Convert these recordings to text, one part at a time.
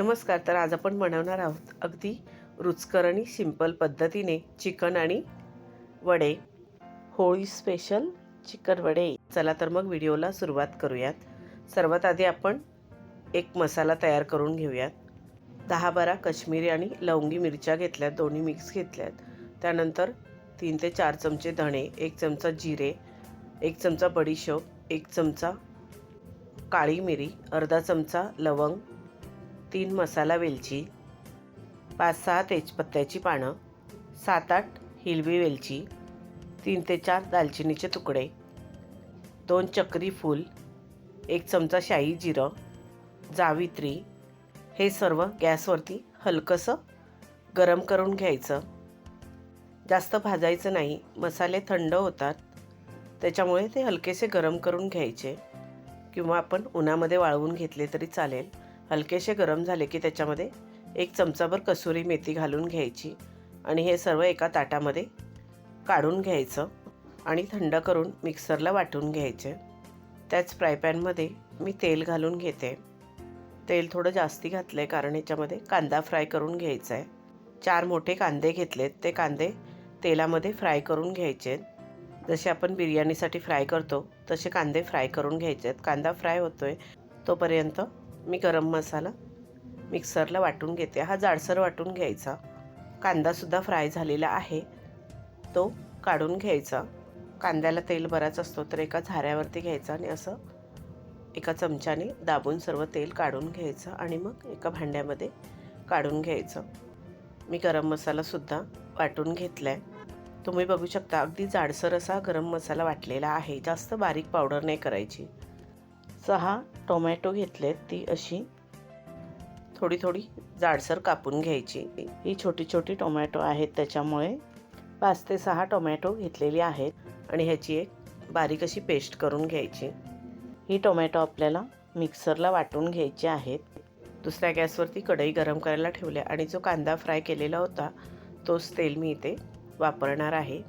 नमस्कार तर आज आपण बनवणार आहोत अगदी रुचकर आणि सिंपल पद्धतीने चिकन आणि वडे. होळी स्पेशल चिकन वडे. चला तर मग व्हिडिओला सुरुवात करूयात. सर्वात आधी आपण एक मसाला तयार करून घेऊयात. दहा बारा कश्मीरी आणि लवंगी मिरच्या घेतल्यात दोन्ही मिक्स घेतल्यात. त्यानंतर तीन ते चार चमचे धणे एक चमचा जिरे एक चमचा बडीशोप एक चमचा काळी मिरी अर्धा चमचा लवंग तीन मसाला वेलची पाच सहा तेजपत्त्याची पानं सात आठ हिरवी वेलची तीन ते चार दालचिनीचे तुकडे दोन चक्री फूल एक चमचा शाही जिरं जावित्री हे सर्व गॅसवरती हलकंसं गरम करून घ्यायचं. जास्त भाजायचं नाही मसाले थंड होतात त्याच्यामुळे ते हलकेसे गरम करून घ्यायचे किंवा आपण उन्हामध्ये वाळवून घेतले तरी चालेल. हलकेसे गरम झाले की त्याच्यामध्ये एक चमचाभर कसुरी मेथी घालून घ्यायची आणि हे सर्व एका ताटामध्ये काढून घ्यायचं आणि थंड करून मिक्सरला वाटून घ्यायचे. त्याच फ्रायपॅनमध्ये मी तेल घालून घेते. तेल थोडं जास्ती घातलं आहे कारण याच्यामध्ये कांदा फ्राय करून घ्यायचा आहे चार मोठे कांदे घेतलेत. ते कांदे तेलामध्ये फ्राय करून घ्यायचे. जसे आपण बिर्याणीसाठी फ्राय करतो तसे कांदे फ्राय करून घ्यायचे आहेत कांदा फ्राय होतो आहे तोपर्यंत मी गरम मसाला मिक्सरला वाटून घेते. हा जाडसर वाटून घ्यायचा. कांदासुद्धा फ्राय झालेला आहे. तो काढून घ्यायचा. कांद्याला तेल बराच असतो तर एका झाऱ्यावरती घ्यायचा आणि असं एका चमच्याने दाबून सर्व तेल काढून घ्यायचं आणि मग एका भांड्यामध्ये काढून घ्यायचं. मी गरम मसालासुद्धा वाटून घेतला आहे तुम्ही बघू शकता अगदी जाडसर असा गरम मसाला वाटलेला आहे. जास्त बारीक पावडर नाही करायची. सहा टोमॅटो घेतलेत ती अशी थोडी थोडी जाडसर कापून घ्यायची. ही छोटी छोटी टोमॅटो आहेत त्याच्यामुळे पाच ते सहा टोमॅटो घेतलेली आहेत आणि ह्याची एक बारीक अशी पेस्ट करून घ्यायची. ही टोमॅटो आपल्याला मिक्सरला वाटून घ्यायची आहेत. दुसऱ्या गॅसवरती कढई गरम करायला ठेवल्या आणि जो कांदा फ्राय केलेला होता तोच तेल मी इथे वापरणार आहे.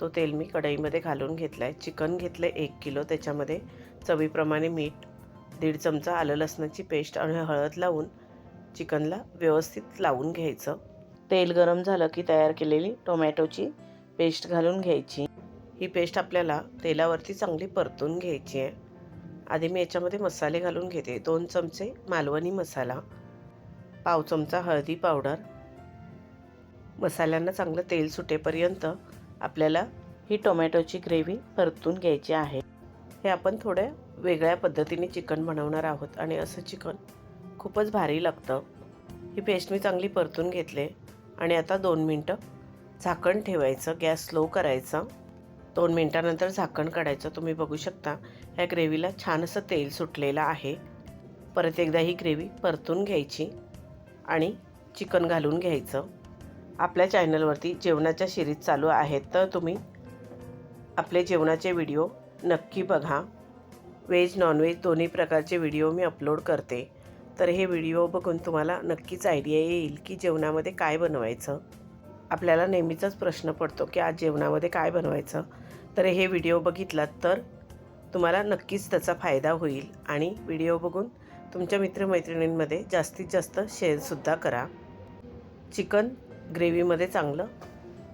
तो तेल मी कढईमध्ये घालून घेतला आहे चिकन घेतलं आहे एक किलो त्याच्यामध्ये चवीप्रमाणे मीठ दीड चमचा आलं लसणाची पेस्ट आणि हळद लावून चिकनला व्यवस्थित लावून घ्यायचं. तेल गरम झालं की तयार केलेली टोमॅटोची पेस्ट घालून घ्यायची. ही पेस्ट आपल्याला तेलावरती चांगली परतून घ्यायची आहे. आधी मी याच्यामध्ये मसाले घालून घेते. दोन चमचे मालवणी मसाला पाव चमचा हळदी पावडर. मसाल्यांना चांगलं तेल सुटेपर्यंत आपल्याला ही टोमॅटोची ग्रेव्ही परतून घ्यायची आहे. हे आपण थोड्या वेगळ्या पद्धतीने चिकन बनवणार आहोत आणि असं चिकन खूपच भारी लागतं. ही पेस्ट मी चांगली परतून घेतले आणि आता दोन मिनटं झाकण ठेवायचं गॅस स्लो करायचा. दोन मिनटानंतर झाकण काढायचं. तुम्ही बघू शकता ह्या ग्रेव्हीला छान असं तेल सुटलेलं आहे. परत एकदा ही ग्रेव्ही परतून घ्यायची आणि चिकन घालून घ्यायचं. आपल्या चॅनलवरती जेवणाच्या शिरीज चालू आहेत तर तुम्ही आपले जेवणाचे व्हिडिओ नक्की बघा. व्हेज नॉनव्हेज दोन्ही प्रकारचे व्हिडिओ मी अपलोड करते. तर हे व्हिडिओ बघून तुम्हाला नक्कीच आयडिया येईल की जेवणामध्ये काय बनवायचं. आपल्याला नेहमीचाच प्रश्न पडतो की आज जेवणामध्ये काय बनवायचं. तर हे व्हिडिओ बघितलात तर तुम्हाला नक्कीच त्याचा फायदा होईल. आणि व्हिडिओ बघून तुमच्या मित्रमैत्रिणींमध्ये जास्तीत जास्त शेअरसुद्धा करा. चिकन ग्रेव्हीमध्ये चांगलं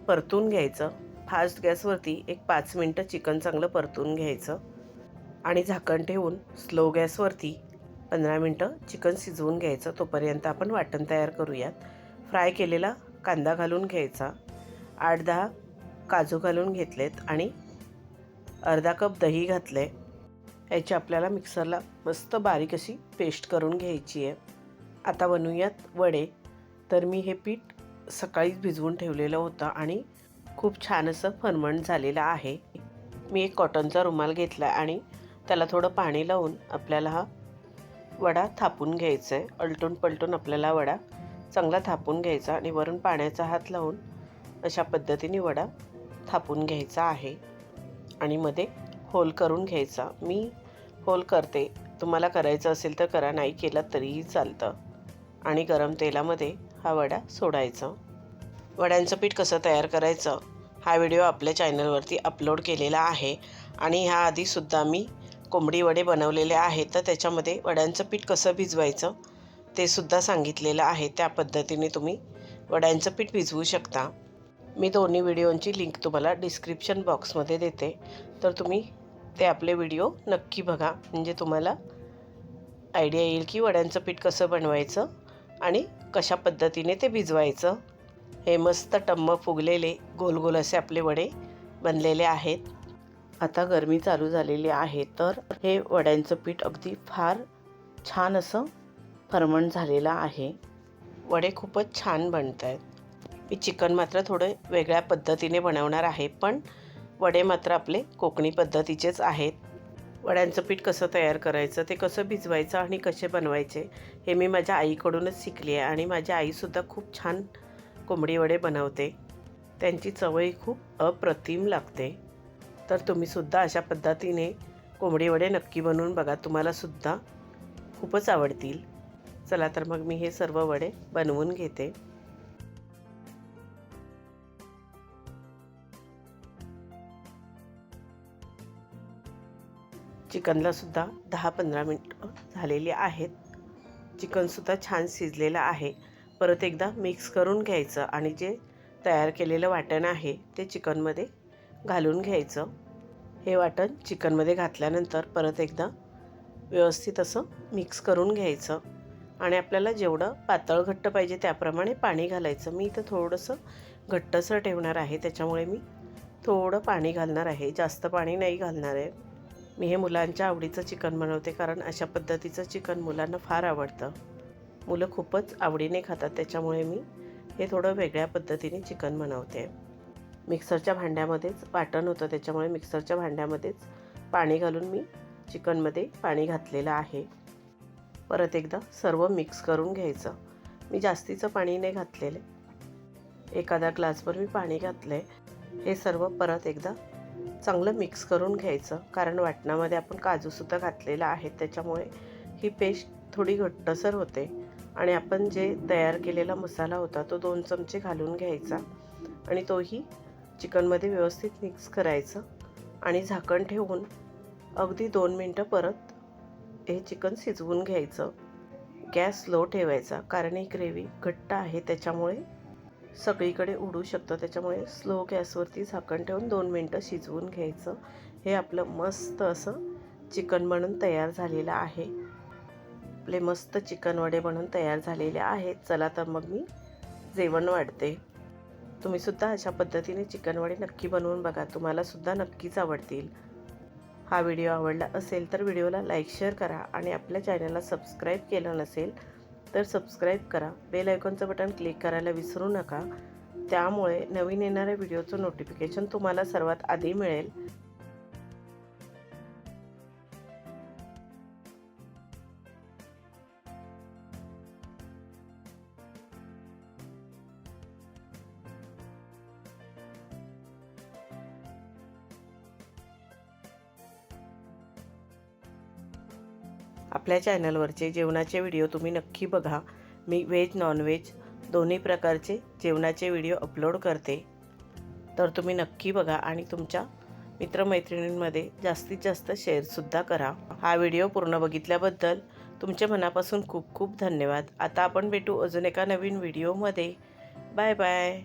परतून घ्यायचं. फास्ट गॅसवरती एक पाच मिनटं चिकन चांगलं परतून घ्यायचं आणि झाकण ठेवून स्लो गॅसवरती पंधरा मिनटं चिकन शिजवून घ्यायचं. तोपर्यंत आपण वाटण तयार करूयात. फ्राय केलेला कांदा घालून घ्यायचा. आठ दहा काजू घालून घेतलेत आणि अर्धा कप दही घातले याची आपल्याला मिक्सरला मस्त बारीक अशी पेस्ट करून घ्यायची आहे. आता बनवूयात वडे. तर मी हे पीठ सकाळीच भिजवून ठेवलेलं होतं आणि खूप छान असं फरमंट झालेलं आहे. मी एक कॉटनचा रुमाल घेतला आणि त्याला थोडं पाणी लावून आपल्याला हा वडा थापून घ्यायचा आहे अलटून पलटून आपल्याला वडा चांगला थापून घ्यायचा आणि वरून पाण्याचा हात लावून अशा पद्धतीने वडा थापून घ्यायचा आहे आणि मध्ये होल करून घ्यायचा. मी होल करते. तुम्हाला करायचं असेल तर करा नाही केलं तरीही चालतं. आणि गरम तेलामध्ये हा वडा सोडायचा. वड्यांचं पीठ कसं तयार करायचं हा व्हिडिओ आपल्या चॅनलवरती अपलोड केलेला आहे. आणि ह्या आधीसुद्धा मी कोंबडी वडे बनवलेले आहेत तर त्याच्यामध्ये वड्यांचं पीठ कसं भिजवायचं ते सुद्धा सांगितलेलं आहे. त्या पद्धतीने तुम्ही वड्यांचं पीठ भिजवू शकता. मी दोन्ही व्हिडिओंची लिंक तुम्हाला डिस्क्रिप्शन बॉक्समध्ये देते. तर तुम्ही ते आपले व्हिडिओ नक्की बघा. म्हणजे तुम्हाला आयडिया येईल की वड्यांचं पीठ कसं बनवायचं आणि कशा पद्धतीने ते भिजवायचं. हे मस्त टम्म फुगलेले गोल गोल असे आपले वडे बनलेले आहेत. आता गरमी चालू झालेली आहे तर हे वड्यांचं पीठ अगदी फार छान असं फर्मंट झालेलं आहे. वडे खूपच छान बनत आहेत मी चिकन मात्र थोडं वेगळ्या पद्धतीने बनवणार आहे पण वडे मात्र आपले कोकणी पद्धतीचेच आहेत. वड्यांचं पीठ कसं तयार करायचं ते कसं भिजवायचं आणि कसे बनवायचे हे मी माझ्या आईकडूनच शिकली आहे आणि माझी आईसुद्धा खूप छान कोंबडी वडे बनवते. त्यांची चवही खूप अप्रतिम लागते. तर तुम्हीसुद्धा अशा पद्धतीने कोंबडी वडे नक्की बनवून बघा. तुम्हालासुद्धा खूपच आवडतील. चला तर मग मी हे सर्व वडे बनवून घेते. चिकनलासुद्धा दहा पंधरा मिनटं झालेली आहेत. चिकनसुद्धा छान शिजलेलं आहे. परत एकदा मिक्स करून घ्यायचं आणि जे तयार केलेलं वाटण आहे ते चिकनमध्ये घालून घ्यायचं. हे वाटण चिकनमध्ये घातल्यानंतर परत एकदा व्यवस्थित असं मिक्स करून घ्यायचं. आणि आपल्याला जेवढं पातळ घट्ट पाहिजे त्याप्रमाणे पाणी घालायचं. मी इथं थोडंसं घट्टसर ठेवणार आहे त्याच्यामुळे मी थोडं पाणी घालणार आहे. जास्त पाणी नाही घालणार आहे. मी हे मुलांच्या आवडीचं चिकन बनवते कारण अशा पद्धतीचं चिकन मुलांना फार आवडतं. मुलं खूपच आवडीने खातात त्याच्यामुळे मी हे थोडं वेगळ्या पद्धतीने चिकन बनवते. मिक्सरच्या भांड्यामध्येच वाटण होतं त्याच्यामुळे मिक्सरच्या भांड्यामध्येच पाणी घालून मी चिकनमध्ये पाणी घातलेलं आहे. परत एकदा सर्व मिक्स करून घ्यायचं. मी जास्तीचं पाणी नाही घातलेलं. एखाद्या ग्लासभर मी पाणी घातलं आहे हे सर्व परत एकदा चांगलं मिक्स करून घ्यायचं. कारण वाटणामध्ये आपण काजूसुद्धा घातलेला आहे त्याच्यामुळे ही पेस्ट थोडी घट्टसर होते. आणि आपण जे तयार केलेला मसाला होता तो दोन चमचे घालून घ्यायचा आणि तोही चिकनमध्ये व्यवस्थित मिक्स करायचं आणि झाकण ठेवून अगदी दोन मिनटं परत हे चिकन शिजवून घ्यायचं. गॅस स्लो ठेवायचा कारण ही ग्रेव्ही घट्ट आहे त्याच्यामुळे सगळीकडे उडू शकतं. त्याच्यामुळे स्लो गॅसवरती झाकण ठेवून दोन मिनटं शिजवून घ्यायचं. हे आपलं मस्त असं चिकन बनून तयार झालेलं आहे. आपले मस्त चिकन वडे बनून तयार झालेले आहेत. चला तर मग मी जेवण वाढते. तुम्हीसुद्धा अशा पद्धतीने चिकन वडे नक्की बनवून बघा. तुम्हालासुद्धा नक्कीच आवडतील. हा व्हिडिओ आवडला असेल तर व्हिडिओला लाईक शेअर करा आणि आपल्या चॅनलला सबस्क्राईब केलं नसेल तर सबस्क्राईब करा. बेल आयकॉनचं बटन क्लिक करायला विसरू नका. त्यामुळे नवीन येणाऱ्या व्हिडिओचं नोटिफिकेशन तुम्हाला सर्वात आधी मिळेल. आपल्या चॅनलवरचे जेवणाचे व्हिडिओ तुम्ही नक्की बघा. मी व्हेज नॉनव्हेज दोन्ही प्रकारचे जेवणाचे व्हिडिओ अपलोड करते. तर तुम्ही नक्की बघा आणि तुमच्या मित्रमैत्रिणींमध्ये जास्तीत जास्त शेअरसुद्धा करा. हा व्हिडिओ पूर्ण बघितल्याबद्दल तुमचे मनापासून खूप खूप धन्यवाद. आता आपण भेटू अजून एका नवीन व्हिडिओमध्ये. Bye bye.